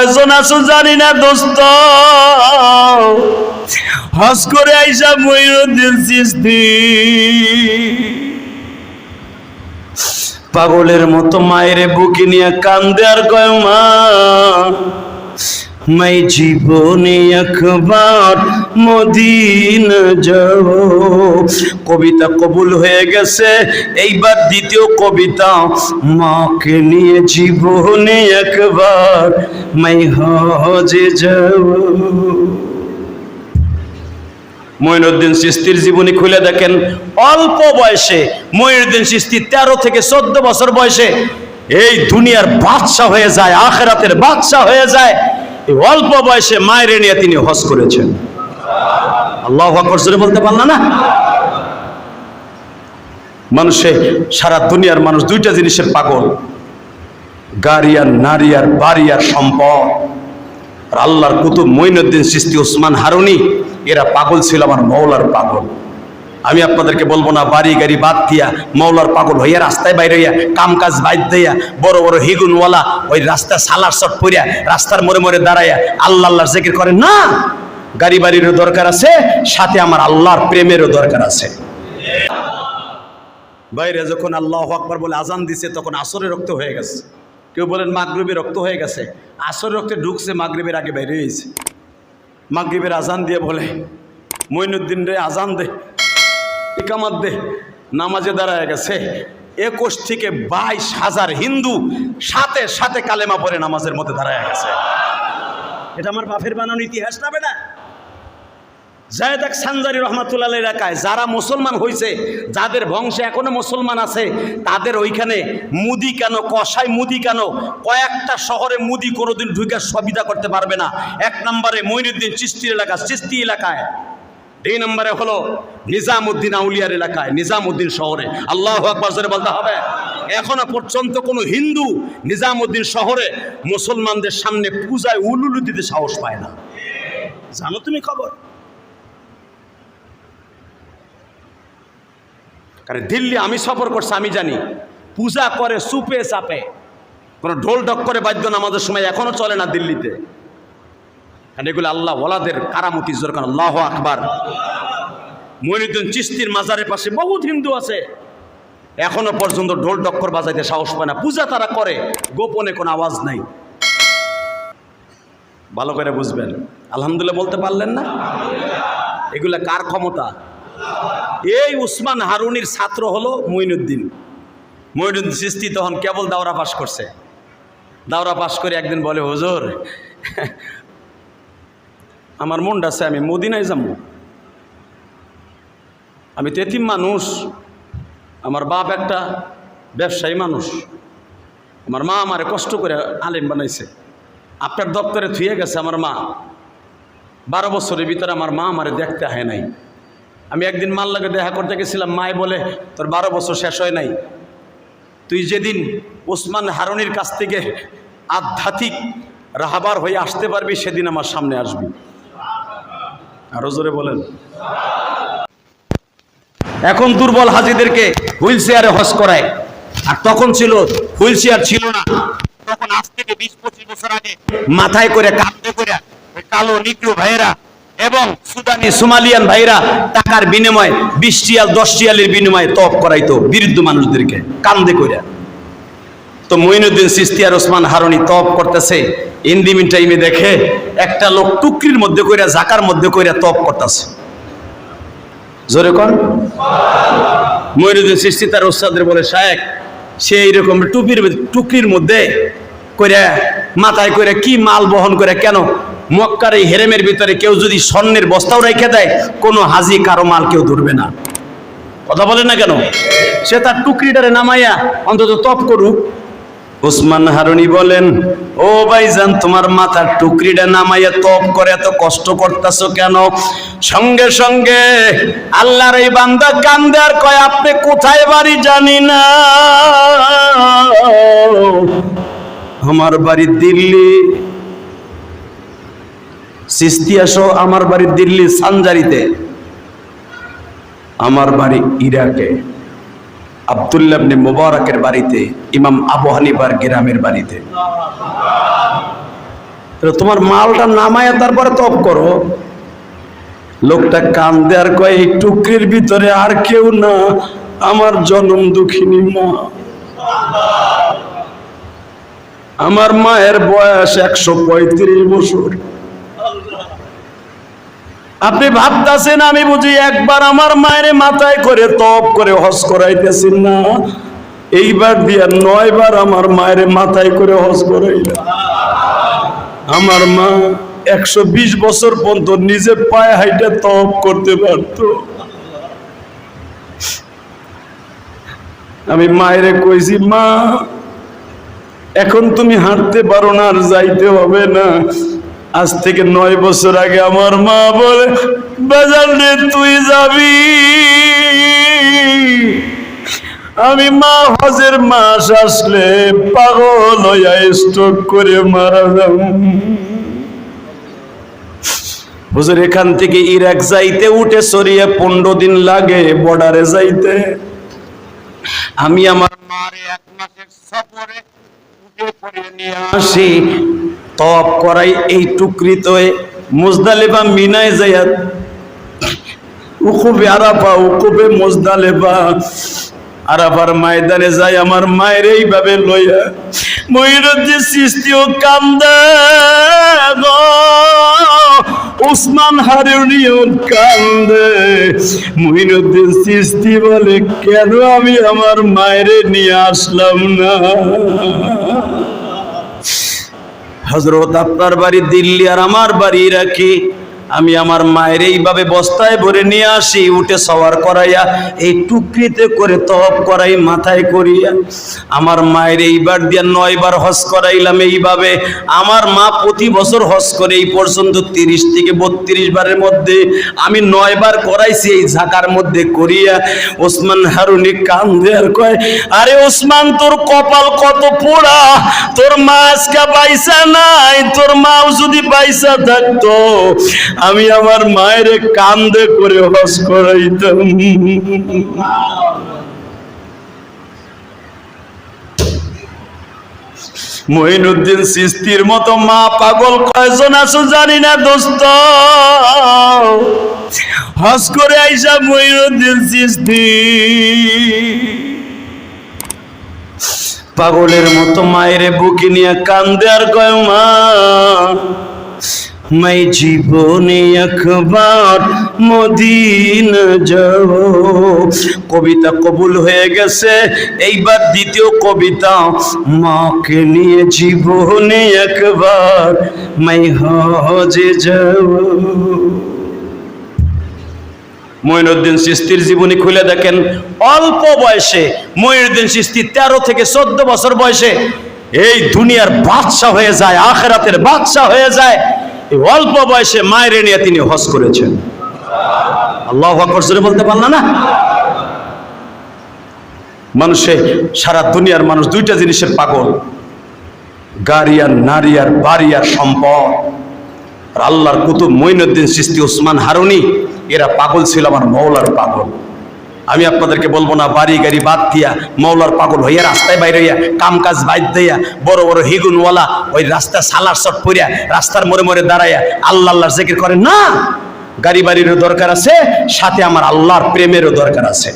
কয়জন আছো জানি না, দোস্ত। হস করে আইসা ময়ূরুদ্দিন চিস্তি পাগলের মতো মায়ের বুকে নিয়ে কান দেয়ার কয় মা। মাই জীবনে একবার মদিনা যাব কবিতা কবুল হয়ে গেছে এইবার দ্বিতীয় কবিতা মাকে নিয়ে জীবনে একবার মাই হজে যাব মঈনুদ্দিন চিস্তির জীবনী খুলে দেখেন অল্প বয়সে মঈনুদ্দিন চিস্তি তেরো থেকে চোদ্দ বছর বয়সে এই দুনিয়ার বাদশা হয়ে যায়, আখেরাতের বাদশা হয়ে যায়। অল্প বয়সে মায়ের নিয়ে তিনি হজ করেছেন। আল্লাহ আকবর বলতে পারল না? মানুষে, সারা দুনিয়ার মানুষ দুইটা জিনিসের পাগল। গাড়ি আর নারী আর বাড়ি আর সম্পদ। আর আল্লাহর কুতুব মঈনুদ্দিন সিস্তি ওসমান হারুনি, এরা পাগল ছিল, আমার মৌলার পাগল। আমি আপনাদেরকে বলব না, বাড়ি গাড়ি বাদ দিয়া, মৌলার পাগল হইয়া রাস্তায় বাইরে হইয়া কাম কাজ বাইর দিয়া, বড় বড় হিগুনওয়ালা ওই রাস্তা সালার শট পইরা, রাস্তার মোড়ে মোড়ে দাঁড়াইয়া আল্লাহ আল্লাহর জিকির করেন, না, গাড়ি বাড়িরও দরকার আছে, সাথে আমার আল্লাহর প্রেমেরও দরকার আছে। বাইরে যখন আল্লাহ আকবর বলে আজান দিছে, তখন আসরে রক্ত হয়ে গেছে। কেউ বলেন, মাগরীবের রক্ত হয়ে গেছে। আসর রক্তে ঢুকছে, মাগরীবের আগে বাইরে হয়েছে মাগরীবের আজান দিয়ে বলে, মইনুদ্দিন রে, আজান দে। ইকামাত দে, নামাজে দাঁড়ায় গেছে। একুশ থেকে বাইশ হাজার হিন্দু সাথে সাথে কালেমা পরে নামাজের মধ্যে দাঁড়ায় গেছে। এটা আমার বাপের বানানো ইতিহাস না বেটা? জায়দাক সানজারি রহমাতুল্লাহ এলাকায় যারা মুসলমান হয়েছে যাদের বংশে এখনও মুসলমান আছে, তাদের ওইখানে মুদি কেন কষাই মুদি কেন, কয়েকটা শহরে মুদি কোনোদিন ঢুকে সুবিধা করতে পারবে না। এক নম্বরে মঈনুদ্দিন চিস্তি এলাকা, চিস্তি এলাকায়। দুই নম্বরে হলো নিজামুদ্দিন আউলিয়ার এলাকায়, নিজামুদ্দিন শহরে। আল্লাহ আকবর বলতে হবে। এখনও পর্যন্ত কোনো হিন্দু নিজামুদ্দিন শহরে মুসলমানদের সামনে পূজায় উলুলু দিতে সাহস পায় না। জানো তুমি খবর? কারণ দিল্লি আমি সফর করছি, আমি জানি। পূজা করে, সুপে চাপে। কোনো ঢোল ঢক করে বাদ্য আমাদের সময় এখনও চলে না দিল্লিতে। এগুলো আল্লাহ ওলাদের কারামতি, জোর কারণ আল্লাহ আকবার। মনিউদ্দিন চিস্তির মাজারের পাশে বহুত হিন্দু আছে। এখনও পর্যন্ত ঢোল ডক্কর বাজাইতে সাহস পায় না। পূজা তারা করে, গোপনে কোনো আওয়াজ নাই। ভালো করে বুঝবেন। আলহামদুলিল্লাহ বলতে পারলেন না? এগুলা কার ক্ষমতা? এই উসমান হারুনির ছাত্র হলো মঈনুদ্দিন মঈনুদ্দিন সৃষ্টি তখন কেবল দাওরা পাশ করছে। দাওরা পাশ করে একদিন বলে, হুজুর আমার মনটা আছে, আমি মদিনায় যাব। আমি তো এতিম মানুষ, আমার বাপ একটা ব্যবসায়ী মানুষ। আমার মা আমারে কষ্ট করে আলেম বানাইছে। আপনার দপ্তরে থুয়ে গেছে আমার মা। বারো বছরের ভিতরে আমার মা আমারে দেখতে হয় নাই। আমি একদিন মাল লাগে দেখা করতে গেছিলাম মায় বলে, তোর বারো বছর শেষ হয় নাই। তুই যেদিন ওসমান হারনির কাছ থেকে আধ্যাত্মিক রাহাবার হয়ে আসতে পারবি, সেদিন আমার সামনে আসবি। আরও জোরে বলেন। এখন দুর্বল হাজিদেরকে হুইল চেয়ারে হস করায়। আর তখন ছিল হুইল চেয়ার ছিল না। তখন আজ থেকে বিশ, পঁচিশ বছর আগে মাথায় করে কাঁদতে করে কালো, নিগ্রো ভাইয়েরা এবং সুদানি, সোমালিয়ান ভাইরা টাকার বিনিময়ে বিশ টিয়াল দশ টিয়ালের বিনিময়ে তপ করাইতো বিরুদ্ধ মানুষদেরকে, কান্দে করে তো মঈনুদ্দিন সিস্তি আর ওসমান হারনি তপ করতেছে। ইন্দিমিন টাইমে দেখে একটা লোক টুকরির মধ্যে কইরা, জাকার মধ্যে কইরা তপ করতেছে। জোরে কন। মঈনুদ্দিন সৃষ্টি তার ওস্তাদের বলে শায়েক সে এইরকম টুপির টুকরির মধ্যে কইরা, মাথায় করে কি মাল বহন করে কেন? মক্কার এই হেরেমের ভিতরে কেউ যদি স্বর্ণের বস্তাও রেখে দেয়, কোনো হাজি, কারও মাল কেউ ধরবে না। কথা বলে না কেন? সে তার টুকরিটারে নামাইয়া অন্তত তপ করুক। উসমান হারুনি বলেন, ও ভাইজান, তোমার মাথার টুকরিটা নামাইয়া তপ করে এত কষ্ট করতেছো কেন? সঙ্গে সঙ্গে আল্লাহর এই বান্দা কান্দে, আর কয়, আপনি কোথায় বাড়ি জানি না। আমার বাড়ি দিল্লি। সিস্তি আসো আমার বাড়ি দিল্লি, সানজারিতে। আমার বাড়ি ইরাকে। আবদুল্লাহ ইবনে মুবারকের বাড়িতে, ইমাম আবু হানিফার গ্রামের বাড়িতে। তোমার মালটা নামায় তারপরে তপ করো। লোকটা কান দেয়ার কয়, এই টুকরির ভিতরে আর কেউ না, আমার জনম দুঃখিনী মা। আমার মায়ের বয়স একশো পঁয়ত্রিশ বছর। আপনি ভাবতেছেন, আমি বুঝি একবার আমার মায়ের মাথায় করে তপ করে হজ করাইতেছেন না। এইবার দিয়া নয়বার আমার মায়ের মাথায় করে হজ করাইলা আমার মা একশো বিশ বছর পর্যন্ত নিজে পায়ে হাইটা তপ করতে পারত। আমি মায়েরে কইছি, মা, এখন তুমি হাঁটতে পারো না আর যাইতে হবে না। আজ থেকে নয় বছর আগে আমার মা বলে, বাজার তুই যাবি? আমি মা হজের মাস আসলে পাগল হইয়া স্ট্রোক করে মারা যাব হুজুর, এখান থেকে ইরাক যাইতে উঠে সরিয়ে পনেরো দিন লাগে বর্ডারে যাইতে। আমি আমার মারে এক মাসের সফরে আসি তপ করাই এই টুকরিতে মুজদালেবা মিনায় যাইয়া উকুবে আরাফা, উকুবে মুজদালেবা। আরাফার ময়দানে যাই, আমার মায়ের এইভাবে লইয়া ময়ূরুদ্দিন সৃষ্টিও কান্দে গো উসমান হারুনিও কান্দে। মহিনুদ্দিন সৃষ্টি বলে, কেন আমি আমার মায়েরে নিয়ে আসলাম না? হজরত আপনার বাড়ি দিল্লি আর আমার বাড়ি রাখি আমি আমার মায়ের এইভাবে বস্তায় ভরে নিয়ে আসি, উঠে সওয়ার করাইয়া এই টুকরিতে করে তপ করাই মাথায় করিয়া আমার মায়ের এইবার দিয়ে নয়বার হজ করাইলাম এইভাবে। আমার মা প্রতি বছর হজ করে এই পর্যন্ত তিরিশ থেকে বত্রিশ বারের মধ্যে। আমি নয়বার করাইছি এই ঝাঁকার মধ্যে করিয়া। ওসমান হারুনি কান্দে আর কয়, আরে ওসমান, তোর কপাল কত পোড়া। তোর মা আজকে পাইসা নাই, তোর মাও যদি পাইসা থাকতো আমি আমার মায়ের কান্দে করে হস করাইতাম। মহিনুদ্দিন সিস্তির মতো মা পাগল কয়জন আছো জানি না দোস্ত। হস করে আইসা মহিনুদ্দিন সিস্তি। পাগলের মতো মায়ের বুকে নিয়ে কান্দে আর কয় মা। मैं জীবনে একবার মদিনা যাব কবিতা কবুল হয়ে গেছে, এইবার দ্বিতীয় কবিতা মাকে নিয়ে জীবনে একবার मैं হজে যাব মঈনুদ্দিন চিস্তির জীবনী খুলে দেখেন, অল্প বয়সে মঈনুদ্দিন চিস্তি তেরো থেকে চোদ্দ বছর বয়সে এই দুনিয়ার বাদশাহ হয়ে যায়, আখেরাতের বাদশাহ হয়ে যায়। এই অল্প বয়সে মায়ের নিয়ে তিনি হজ করেছেন। আল্লাহ জোরে বলতে পারল না? মানুষে, সারা দুনিয়ার মানুষ দুইটা জিনিসের পাগল। গাড়ি আর নারী আর বাড়ি আর সম্পদ। আর আল্লাহর কুতুব মঈনুদ্দিন সৃষ্টি ওসমান হারুনি, এরা পাগল ছিল আমার মৌলার পাগল। আমি আপনাদেরকে বলব না, বাড়ি গাড়ি বাদ দিয়া মৌলার পাগল হইয়া রাস্তায় বাইরে হইয়া কাম কাজ বাইর দিয়া, বড় বড় হিগুনওয়ালা ওই রাস্তা সালার শট পড়িয়া রাস্তার মোড়ে মোড়ে দাঁড়াইয়া আল্লাহ আল্লাহর জিকির করেন, না! গাড়ি বাড়িরও দরকার আছে, সাথে আমার আল্লাহর প্রেমেরও দরকার আছে।